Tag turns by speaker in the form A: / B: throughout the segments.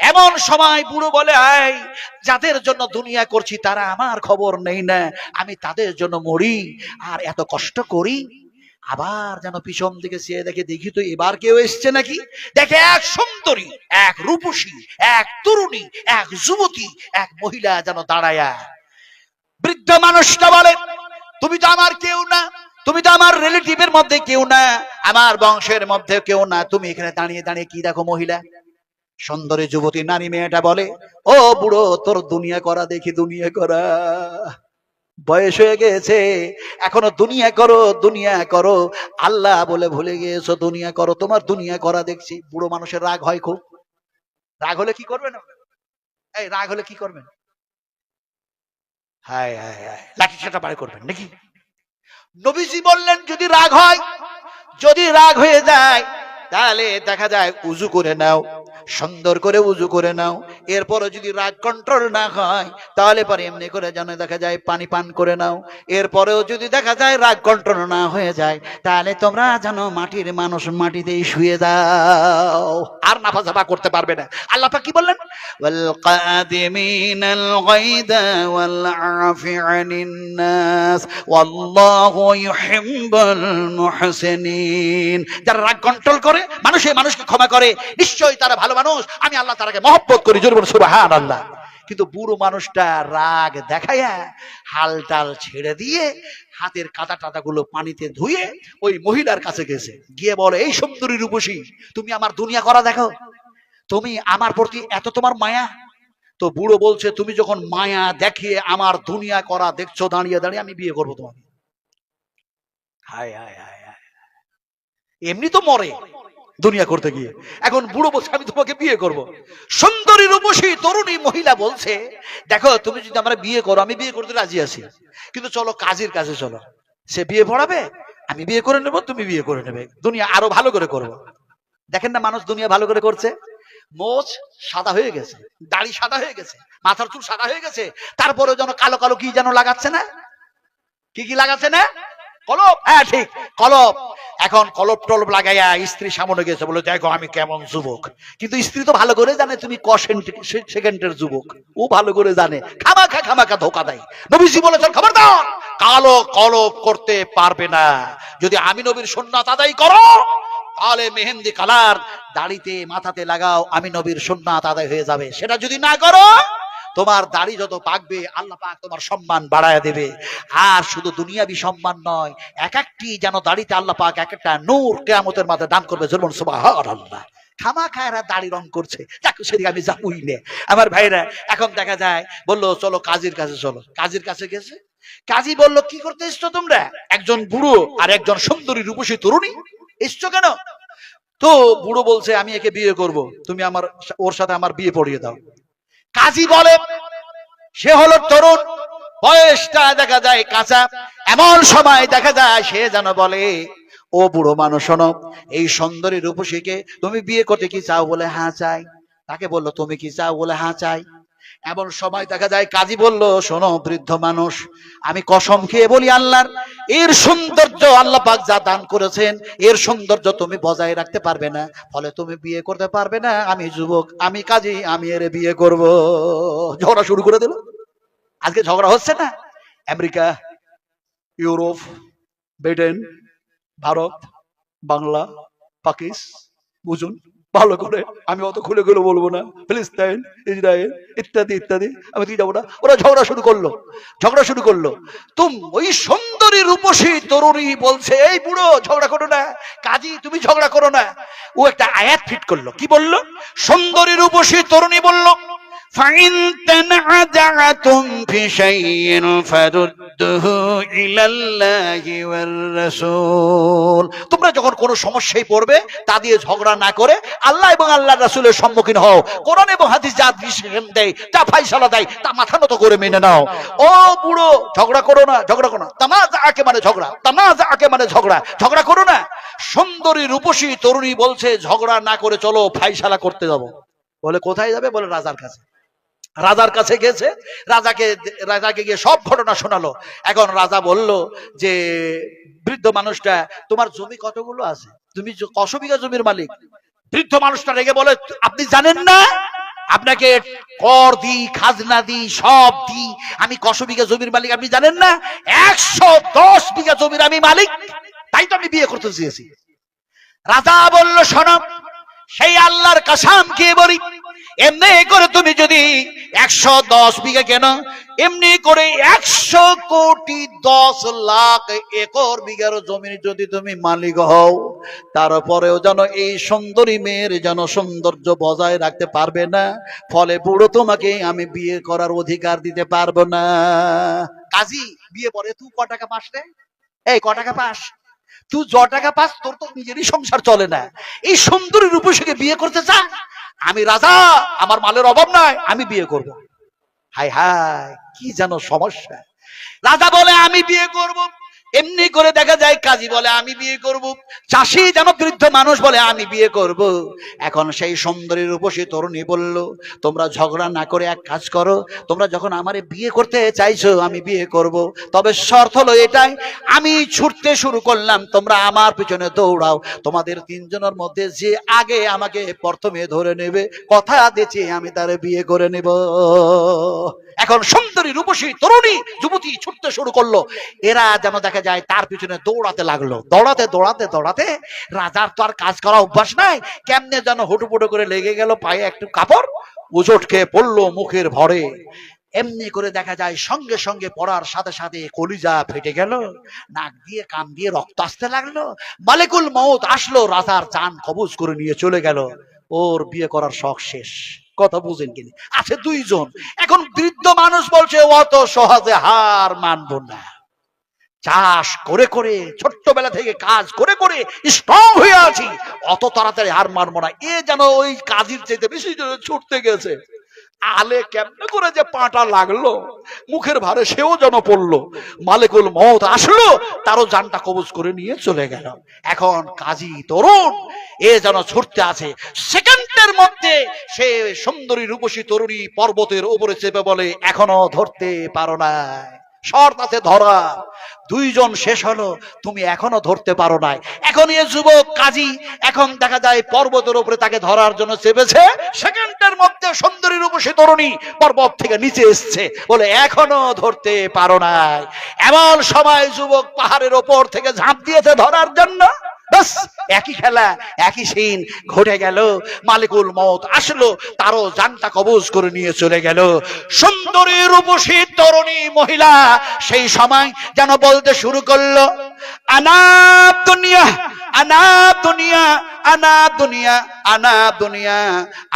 A: এমন সময় বুড়ো বলে, আয়, যাদের জন্য দুনিয়া করছি তারা আমার খবর নেই না। আমি তাদের জন্য মরি, আর এত কষ্ট করি। আবার যেন পিছন দিকে চেয়ে দেখে দেখি তো এবার কেউ এসছে নাকি? দেখে এক সুন্দরী, এক রূপসী, এক তরুণী, এক যুবতী, এক মহিলা যেন দাঁড়ায়া। বৃদ্ধ মানুষটা বলে, তুমি তো আমার কেউ না, তুমি তো আমার রিলেটিভের মধ্যে কেউ না, আমার বংশের মধ্যে কেউ না। তুমি এখানে দাঁড়িয়ে দাঁড়িয়ে কি দেখো মহিলা? সুন্দরী যুবতী নারী মেয়েটা বলে, ও বুড়ো, তোর দুনিয়া করা দেখি, দুনিয়া করা। বয়স হয়ে গেছে, এখনও দুনিয়া করো দুনিয়া করো। আল্লাহ বলে ভুলে গিয়েছো, দুনিয়া করো, তোমার দুনিয়া করা দেখছি। বুড়ো মানুষের রাগ হয় খুব। রাগ হলে কি করবেন এই, রাগ হলে কি করবেন? হায় হায় হায়, লাঠি ছাটা পারে করবেন নাকি? নবীজি বললেন, যদি রাগ হয়, যদি রাগ হয়ে যায় তাহলে দেখা যায় উজু করে নাও, সুন্দর করে উজু করে নাও। এরপরও যদি রাগ কন্ট্রোল না হয়, তাহলে পরে এমনি করে যেন দেখা যায় পানি পান করে নাও। এরপরেও যদি দেখা যায় রাগ কন্ট্রোল না হয়ে যায়, তাহলে তোমরা যেন মাটির মানুষ মাটিতেই শুয়ে যাও। আর নাফা চাপা করতে পারবে না। আল্লাহ কি বললেন? যারা রাগ কন্ট্রোল করে মানুষে মানুষকে ক্ষমা করে, নিশ্চয়ই তারা ভালো মানুষ, আমি আল্লাহ তারাকে মহব্বত করি, জোর সুবাহান আল্লাহ কিন্তু বুড়ো মানুষটা রাগ দেখাইয়া হাল টাল ছেড়ে দিয়ে হাতের কাটা টাটা গুলো পানিতে ধুয়ে ওই মহিলার কাছে গেছে। গিয়ে বলে, এই সুন্দরী রূপসী, তুমি আমার দুনিয়া করা দেখো। তুমি আমার প্রতি এত তোমার মায়া? তো বুড়ো বলছে, তুমি যখন মায়া দেখিয়ে আমার দুনিয়া করা দেখছ, দাঁড়িয়ে দাঁড়িয়ে আমি বিয়ে করব তোমাকে। হায় হায় হায় হায়। এমনি তো মরে। দুনিয়া করতে গিয়ে। এখন বুড়ো বলছে আমি তোমাকে বিয়ে করব। সুন্দরী, রূপসী, তরুণী মহিলা বলছে, দেখো, তুমি যদি আমরা বিয়ে করো, আমি বিয়ে করতে রাজি আছি। কিন্তু চলো কাজের কাছে চলো। সে বিয়ে পড়াবে, আমি বিয়ে করে নেব, তুমি বিয়ে করে নেবে। দুনিয়া আরও ভালো করে করব। দেখেন না মানুষ দুনিয়া ভালো করে করছে? মোচ সাদা হয়ে গেছে, দাড়ি সাদা হয়ে গেছে, মাথার চুল সাদা হয়ে গেছে তারপরে যেন কালো কালো কি যেন লাগাচ্ছে না? কি কি লাগাচ্ছে না? কলপ হ্যাঁ ঠিক কলপ এখন কলপ টলপ লাগাইয়া স্ত্রী সামনে গেছে, বলে, দেখো, আমি কেমন যুবক। কিন্তু স্ত্রী তো ভালো করে জানে তুমি ক সেকেন্ডের যুবক। ও ভালো করে জানে। খামাখা খামাখা ধোকা দেয়। নবীজি বলেছেন, খবরদার, কালো কলপ করতে পারবে না। যদি আমি নবীর সুন্নাত আদায় করো, তাহলে মেহেন্দি কালার দাড়িতে, মাথাতে লাগাও, আমি নবীর সুন্নাত আদায় হয়ে যাবে। সেটা যদি না করো তোমার দাড়ি যত পাকবে, আল্লাহ পাক তোমার সম্মান বাড়ায় দেবে। আর শুধু দুনিয়াবি সম্মান নয়, এক একটি যেন দাড়িতে আল্লাহ পাক এক একটা নূর কেয়ামতের মাঝে দান করবে, জলমন সুবহানাল্লাহ। খামা খায়রা দাড়ি রং করছে দেখো সেদিকে আমি যাবই না। আমার ভাইরা, এখন দেখা যায়, বলল, চলো কাজীর কাছে চলো। কাজীর কাছে গেছে। কাজী বলল, কি করতে এসছো তোমরা? একজন বুড়ো আর একজন সুন্দরী রূপসী তরুণী? এসছো কেন? তো বুড়ো বলছে, আমি একে বিয়ে করব। তুমি আমার, ওর সাথে আমার বিয়ে পড়িয়ে দাও। কাজী বলে, সে হলো তরুণ, বয়সটা দেখা যায় কাঁচা, এমন সময় দেখা যায় সে যেন বলে, ও বুড়ো মানুষ এই সুন্দরী রূপসীকে তুমি বিয়ে করতে কি চাও বলে হ্যাঁ চাই? তাকে বলল, তুমি কি চাও বলে হ্যাঁ চাই? এমন সময় দেখা যায়, কাজী বলল, শোনো বৃদ্ধ মানুষ, আমি কসম খেয়ে বলি আল্লাহর, এর সৌন্দর্য আল্লাহ পাক যা দান করেছেন, এর সৌন্দর্য তুমি বজায় রাখতে পারবে না, ফলে তুমি বিয়ে করতে পারবে না, আমি যুবক, আমি কাজী, আমি এর বিয়ে করব। ঝগড়া শুরু করে দিল। আজকে ঝগড়া হচ্ছে না? America, Europe, Britain, Bharat, Bangla পাকিস বুঝুন। ভালো করে আমি অত খুলে খুলে বলব না। ফিলিস্তাইন ইসরায়েল ইত্যাদি ইত্যাদি। আমি দিয়ে যাব না? ওরা ঝগড়া শুরু করল। ঝগড়া শুরু করল। তুম ওই সুন্দরী রূপসী তরুণী বলছে, এই বুড়ো, ঝগড়া করো না। কাজী, তুমি ঝগড়া করো না। ও একটা আয়াত ফিট করল। কি বলল? সুন্দরী রূপসী তরুণী বলল
B: فإن تنازعتم في شيء فردوه إلى الله والرسول
A: তোমরা যখন কোনো সমস্যায় পড়বে তা দিয়ে ঝগড়া না করে আল্লাহ এবং আল্লাহ রাসুলের সম্মুখীন হও কোরআন এবং হাদিস যা ডিসিশন দেয় যা ফাইসালা দেয় তা মাথা মতো করে মেনে নাও ও বুড়ো ঝগড়া করো না ঝগড়া করো না তামাজ আকে মানে ঝগড়া তামাজ আকে মানে ঝগড়া ঝগড়া করো না সুন্দরী রূপসী তরুণী বলছে ঝগড়া না করে চলো ফাইসালা করতে যাবো বলে কোথায় যাবে বলে রাজার কাছে রাজার কাছে গেছে, রাজাকে রাজাকে গিয়ে সব ঘটনা শোনালো। এখন রাজা বলল যে, বৃদ্ধ মানুষটা, তোমার জমি কতগুলো আছে? তুমি বিঘা জমির মালিক? বৃদ্ধ মানুষটা রেগে বলে, আপনি জানেন না? আপনাকে কর দি খাজনা দি সব দি আমি কশ বিঘা জমির মালিক, আপনি জানেন না? একশো দশ বিঘা জমির আমি মালিক। তাই তো আমি বিয়ে করতে চেয়েছি। রাজা বলল, শোনো, সেই আল্লাহর কাসাম কে বলি? এমনি করে তুমি যদি একশো দশ বিঘা কেন? এমনি করে একশো কোটি দশ লাখ একর বিঘার জমির যদি তুমি মালিক হও, তারপরেও যেন এই সুন্দরী মেয়ের যেন সৌন্দর্য বজায় রাখতে পারবে না, ফলে বুড়ো তোমাকে আমি বিয়ে করার অধিকার দিতে পারব না। কাজী, বিয়ে পরে তুই ক টাকা পাস রে? এই, ক টাকা পাস? তুই য টাকা পাস, তোর তো নিজেরই সংসার চলে না। এই সুন্দরী রূপসীকে বিয়ে করতে চা আমি রাজা, আমার মালের অভাব নাই, আমি বিয়ে করব। হাই হাই কি যেন সমস্যা। রাজা বলে, আমি বিয়ে করব এমনি করে দেখা যায় কাজী বলে, আমি বিয়ে করব। চাষি যেন বৃদ্ধ মানুষ বলে, আমি বিয়ে করব। এখন সেই সুন্দরী রূপসী তরুণী বলল, তোমরা ঝগড়া না করে এক কাজ করো, তোমরা যখন আমারে বিয়ে করতে চাইছো, আমি বিয়ে করব। তবে শর্ত হলো এটাই, আমি ছুটতে শুরু করলাম, তোমরা আমার পিছনে দৌড়াও। তোমাদের তিনজনের মধ্যে যে আগে আমাকে প্রথমে ধরে নেবে, কথা দিচ্ছি, আমি তারে বিয়ে করে নেব। এখন সুন্দরী রূপসী তরুণী, যুবতী ছুটতে শুরু করল। এরা যেন দেখা যায়, তার পিছনে দৌড়াতে লাগল। দৌড়াতে দৌড়াতে দৌড়াতে রাজার তো আর কাজ করা অভ্যাস নাই। কেমনে যেন হুটুপুটু করে লেগে গেল পায়ে একটু কাপড়, উজট খেয়ে পড়ল মুখের ভরে। এমনি করে দেখা যায়, সঙ্গে সঙ্গে পড়ার সাথে সাথে কলিজা ফেটে গেল, নাক দিয়ে কান দিয়ে রক্ত আসতে লাগল। মালিকুল মৌত আসলো, রাজার চান কবজ করে নিয়ে চলে গেল। ওর বিয়ে করার শখ শেষ। কথা বুঝেন কিনি আছে দুইজন। এখন বৃদ্ধ মানুষ বলছে, অত সহজে হার মানব না। চাষ করে করে, ছোট্টবেলা থেকে কাজ করে করে স্ট্রং হয়ে আছি। অত তাড়াতাড়ি হার মানবো না। এ যেন ওই কাজের চাইতে বেশি ছুটতে গেছে। আলে কেমনে করে যে পাটা লাগল, মুখের ভারে সেও যেন পড়ল। মালিকুল মত আসলো, তারও জানটা কবজ করে নিয়ে চলে গেল। এখন কাজী তরুণ, এ যেন ছুটতে আছে। সেকেন্ডের মধ্যে সে সুন্দরী রূপসী তরুণী পর্বতের উপরে চেপে বলে, এখনও ধরতে পারো না শর্ত আছে ধরা। দুইজন শেষ হলো, তুমি এখনও ধরতে পারো নাই। এখন এ যুবক কাজী, এখন দেখা যায় পর্বতের উপরে তাকে ধরার জন্য চেপেছে। সেকেন্ডের মধ্যে সুন্দরী রূপসী তরুণী পর্বত থেকে নিচে এসছে। বলে, এখনও ধরতে পারো নাই। এমন সময় যুবক পাহাড়ের ওপর থেকে ঝাঁপ দিয়েছে ধরার জন্য। বাস একই খেলা, একই সিন ঘটে গেল। মালিকুল মত আসলো, তারও জানটা কবজ করে নিয়ে চলে গেল। সুন্দরী রূপসী তরুণী মহিলা সেই সময় যেন বলতে শুরু করল, আনা দুনিয়া আনা দুনিয়া আনা দুনিয়া। আনা দুনিয়া,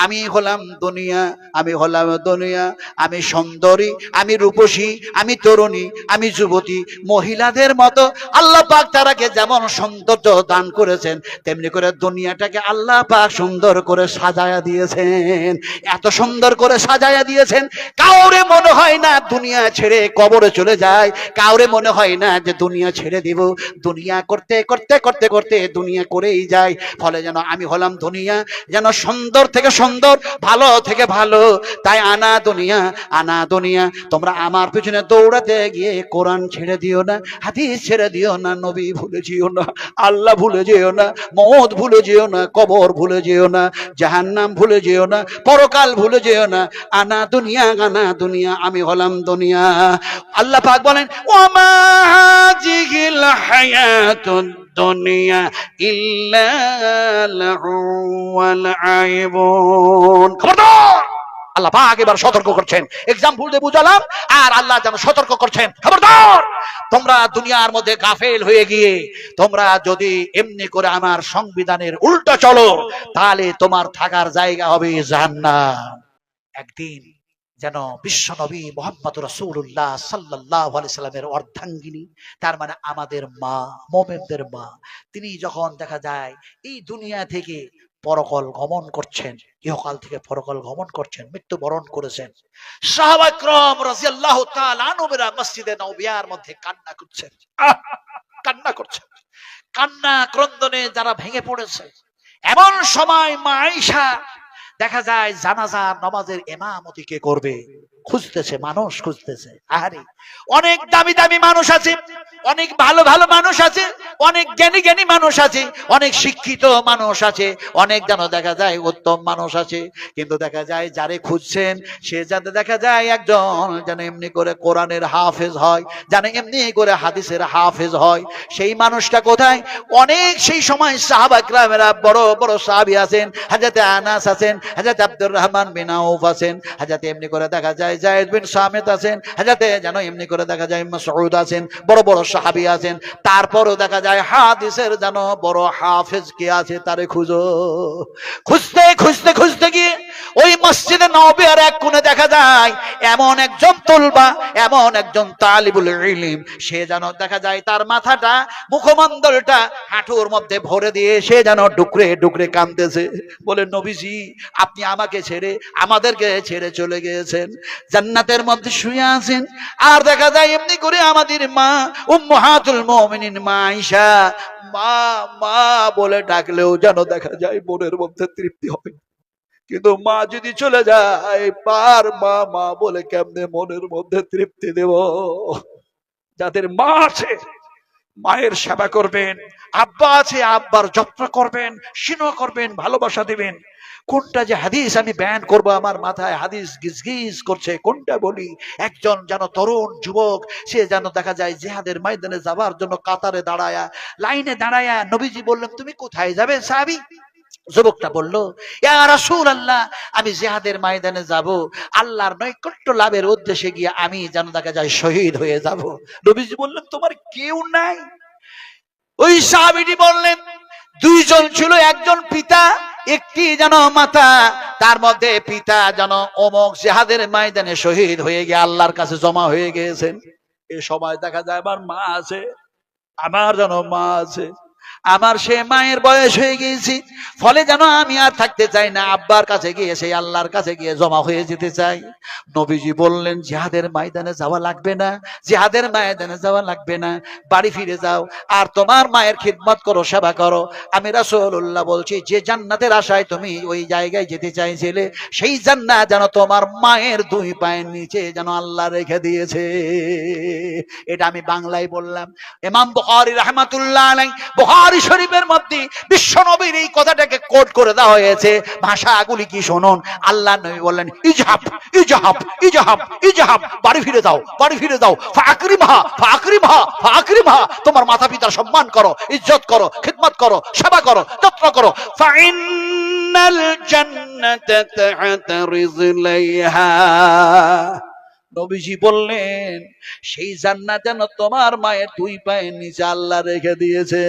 A: আমি হলাম দুনিয়া, আমি হলাম দুনিয়া, আমি সুন্দরী, আমি রূপসী, আমি তরুণী, আমি যুবতী, মহিলাদের মতো আল্লাহ পাক তারাকে যেমন সৌন্দর্য দান করেছেন, তেমনি করে দুনিয়াটাকে আল্লাহ পাক সুন্দর করে সাজায়া দিয়েছেন। এত সুন্দর করে সাজায়া দিয়েছেন, কাউরে মনে হয় না দুনিয়া ছেড়ে কবরে চলে যায়, কাউরে মনে হয় না যে দুনিয়া ছেড়ে দিব। দুনিয়া করতে করতে করতে করতে দুনিয়া করেই যায়, ফলে যেন আমি হলাম দুনিয়া যেন সুন্দর থেকে সুন্দর, ভালো থেকে ভালো। তাই আনা দুনিয়া আনা দুনিয়া। তোমরা আমার পিছনে দৌড়াতে গিয়ে কোরআন ছেড়ে দিও না, হাদিস ছেড়ে দিও না, নবী ভুলে যেও না, আল্লাহ ভুলে যেও না মদ ভুলে যেও না, কবর ভুলে যেও না, জাহান্নাম ভুলে যেও না, পরকাল ভুলে যেও না। আনা দুনিয়া আনা দুনিয়া, আমি হলাম দুনিয়া। আল্লাহ পাক বলেন দুনিয়া ইল্লা লাহু। আল্লাহ পাক এবার সতর্ক করছেন। এক্সাম্পল দিয়ে বুঝালাম, আর আল্লাহ যেন সতর্ক করছেন। খবরদার! তোমরা দুনিয়ার মধ্যে গাফেল হয়ে গিয়ে, তোমরা যদি এমনি করে আমার সংবিধানের উল্টা চলো, তাহলে তোমার থাকার জায়গা হবে একদিন যেন বিশ্ব নবী মোহাম্মদ রসুল্লাহ সাল্লাহ সাল্লামের অর্ধাঙ্গিনী, তার মানে আমাদের মা, মোমেনদের মা, তিনি যখন দেখা যায় এই দুনিয়া থেকে পরকল গমন করছেন, ইহকাল থেকে পরকল গমন করছেন, মৃত্যুবরণ করেছেন। সাহাবাক্রম রাজিয়াল্লাহ তাআলা মসজিদে নবিয়ার মধ্যে কান্না করছেন। কান্না করছেন। কান্না ক্রন্দনে যারা ভেঙে পড়েছে। এমন সময় মা আয়েশা, দেখা যায় জানাজা নামাজের এমামতি কে করবে? খুঁজতেছে, মানুষ খুঁজতেছে। আহারে, অনেক দামি দামি মানুষ আছে। অনেক ভালো ভালো মানুষ আছে, অনেক জ্ঞানী জ্ঞানী মানুষ আছে, অনেক শিক্ষিত মানুষ আছে, অনেক যেন দেখা যায় উত্তম মানুষ আছে। কিন্তু দেখা যায় যারে খুঁজছেন, সে যাতে দেখা যায় একজন যেন এমনি করে কোরআনের হাফেজ হয়, যেন এমনি করে হাদিসের হাফেজ হয়। সেই মানুষটা কোথায়? অনেক সেই সময় সাহাবাকরামেরা বড় বড় সাহাবি আছেন হাজাতে আনাস আছেন হাজাতে আব্দুর রহমান বিন আউফ আছেন হাজাতে এমনি করে দেখা যায় জায়েদ বিন সামেত আছেন হাজাতে যেন এমনি করে দেখা যায় মাসউদ আছেন, বড় বড় সাহাবি আছেন, তারপরও দেখা যায় হাদিসের যেন বড় হাফেজ কে আছে তারে খুঁজো। খুঁজতে খুঁজতে খুঁজতে গিয়ে ওই মসজিদে নবের এক কোণে দেখা যায়, এমন একজন তুলবা, এমন একজন তালিবুল ইলিম, সে যেন দেখা যায় তার মাথাটা, মুখমণ্ডলটা হাঁটুর মধ্যে ভরে দিয়ে সে যেন ডুকরে ডুকরে কাঁদতেছে। বলে, নবীজি, আপনি আমাকে ছেড়ে, আমাদেরকে ছেড়ে চলে গিয়েছেন। জান্নাতের মধ্যে শুয়ে আছেন। আর দেখা যায় এমনি করে আমাদের মা, উম্মাহাতুল মুমিনিন মা আয়েশা, মা মা বলে ডাকলেও যেন দেখা যায় মনের মধ্যে তৃপ্তি হবে কিন্তু মা যদি চলে যায়, পার মা মা বলে কেমনে মনের মধ্যে তৃপ্তি দেব? যাদের মা আছে, মায়ের সেবা করবেন, আব্বা আছে, আব্বার যত্ন করবেন, স্নেহ করবেন, ভালোবাসা দিবেন। কোনটা যে হাদিস আমি ব্যান করব আমার মাথায় হাদিস গিজ গিজ করছে, কোনটা বলি? একজন যেন তরুণ যুবক, সে যেন দেখা যায় জিহাদের ময়দানে যাবার জন্য কাতারে দাঁড়ায়া, লাইনে দাঁড়ায়া নবীজি বললেন, তুমি কোথায় যাবে সাহাবি? যুবকটা বলল রাসূল আল্লাহ আমি জিহাদের ময়দানে যাব। আল্লাহর নৈকট্য লাভের উদ্দেশ্যে গিয়ে আমি যেন দেখা যায় শহীদ হয়ে যাব। নবীজি বললেন, তোমার কেউ নাই? ওই সাহাবীটি বললেন, দুইজন ছিল, একজন পিতা, একটি যেন মাতা। তার মধ্যে পিতা যেন অমক জেহাদের ময়দানে শহীদ হয়ে গিয়ে আল্লাহর কাছে জমা হয়ে গিয়েছেন। এ সময় দেখা যায়, আমার মা আছে, আমার যেন মা আছে। আমার সে মায়ের বয়স হয়ে গিয়েছি। ফলে যেন আমি আর থাকতে চাই না, আব্বার কাছে গিয়ে, সেই আল্লাহর কাছে গিয়ে জমা হয়ে যেতে চাই। নবীজি বললেন, জিহাদের ময়দানে যাওয়া লাগবে না, জিহাদের ময়দানে যাওয়া লাগবে না। বাড়ি ফিরে যাও, আর তোমার মায়ের খিদমত করো, সেবা করো। আমি রাসূলুল্লাহ বলছি, যে জান্নাতের আশায় তুমি ওই জায়গায় যেতে চাইছিলে, সেই জান্নাত যেন তোমার মায়ের দুই পায়ের নিচে যেন আল্লাহ রেখে দিয়েছে। এটা আমি বাংলায় বললাম। এমাম বুখারী রাহমাতুল্লাহ আলাই বুখারী শরীফের মধ্যে বিশ্ব নবীর এই কথাটাকে কোট করে দেওয়া হয়েছে ভাষাগুলি কি শুনুন আল্লাহ নবী বললেন ইজহাব ইজহাব ইজহাব ইজহাব বাড়ি ফিরে যাও বাড়ি ফিরে যাও ফাকরিমহা ফাকরিমহা ফাকরিমহা তোমার মাতা পিতার সম্মান করো ইজ্জত করো খিদমত করো সেবা করো যত্ন করো
B: فإن الجنة تحت رجليها
A: নবীজি বললেন সেই জান্নাত যেন তোমার মায়ের তুই পায়ে নিচে আল্লাহ রেখে দিয়েছে।